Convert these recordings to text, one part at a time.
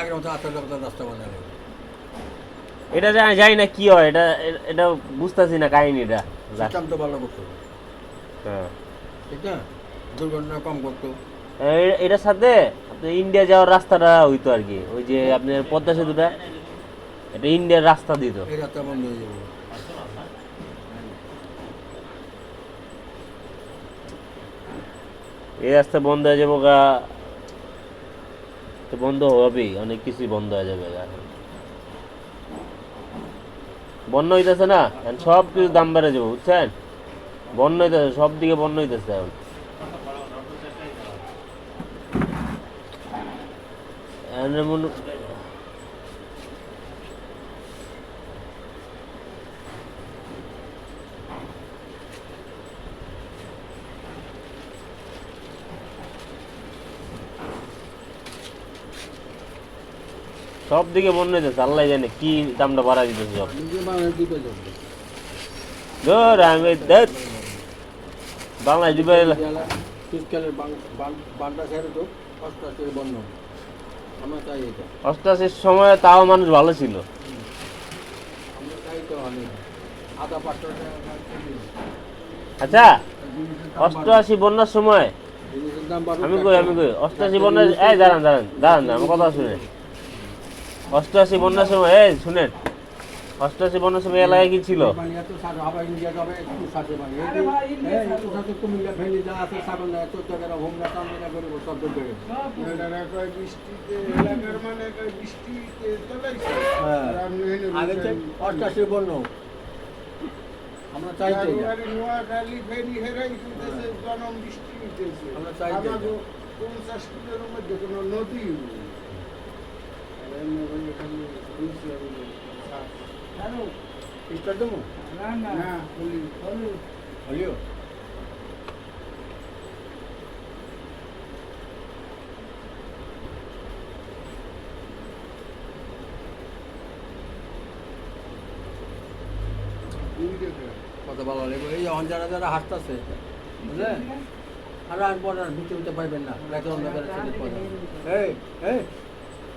আগের মতো রাস্তা এটা জানি জানি না কি হয় এটা এটা বুঝতেছি না কাহিনীটা। সিস্টেম তো ভালো করতো হ্যাঁ। ঠিক না? দুর্ঘটনা কম করতো। এটার সাথে আপনি ইন্ডিয়া যাওয়ার রাস্তাটা হইতো আর কি। ওই যে আপনার পদ্মা সেতুটা এটা ইন্ডিয়ার রাস্তা দিত। এই রাস্তা বন্ধ হয়ে যাবে। এই রাস্তা বন্ধ হয়ে যাব গা। তো বন্ধ হবেই অনেক কিছুই বন্ধ হয়ে যাবে। বন্যা হইতেছে না? এখন সব কিছু দাম বেড়ে যাব, বুঝছেন? বন্য হইতেছে, সব দিকে বন্য হইতেছে এখন এমন সব দিকে বন্যা হইতেছে, আল্লাহ জানে কি দামটা বাড়া সব দিতে ধর, আমি সময় তাও মানুষ ভালো ছিল। আচ্ছা অষ্টআশি বন্যার সময় আমি কই আমি কই অষ্টআশি বন্যা দাঁড়ান দাঁড়ান দাঁড়ান, আমার কথা শুনে অষ্টআশি বন্যার সময় এই শুনেন অষ্টআশি বন্যার সময় এলাকায় কি ছিল মানে হ্যাঁ বন্য আমরা চাই তো এটা। নোয়াখালী ফেরি হেরাই জনম বৃষ্টি হইতেছে আমরা চাই তো এটা। আমাকে পঞ্চাশ কিলোর মধ্যে কোনো নদী নেই। আর এমনি করে এখানে হইছে আমি শ্বাস। ইস্টার দেবো? না বলি হলিও? কত ভালো লাগবে। এই যখন যারা যারা হাসতেছে বুঝলেন আর আর পর আর ভিতরে ভিতরে পাইবেন না। রাতে অন্ধকারে ছেলে পড়ে এই এই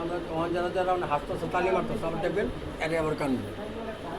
আমরা যখন যারা যারা হাসতেছে তালি মারতেছে আবার দেখবেন এরে আবার কানবে।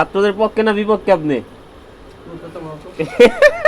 ছাত্রদের পক্ষে না বিপক্ষে আপনি?